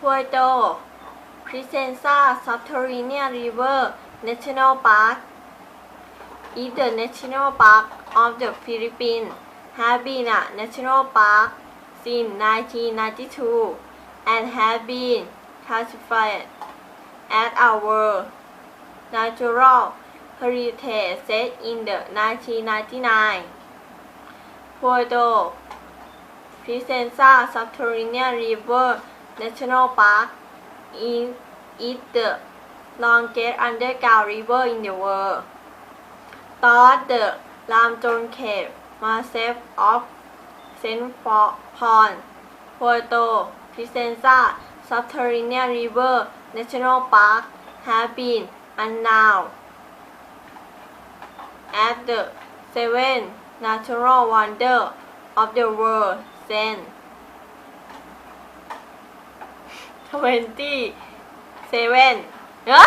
Puerto Princesa Subterranean River National Park is the national park of the Philippines, has been a national park since 1992 and has been classified as a World Natural Heritage Site in the 1999. Puerto Princesa Subterranean River National Park is, is the longest underground river in the world. Thus, the Lamjung Cave massif of St. Paul, Puerto Princesa Subterranean River National Park has been announced as the seventh natural wonder of the world since 27 เอ้อ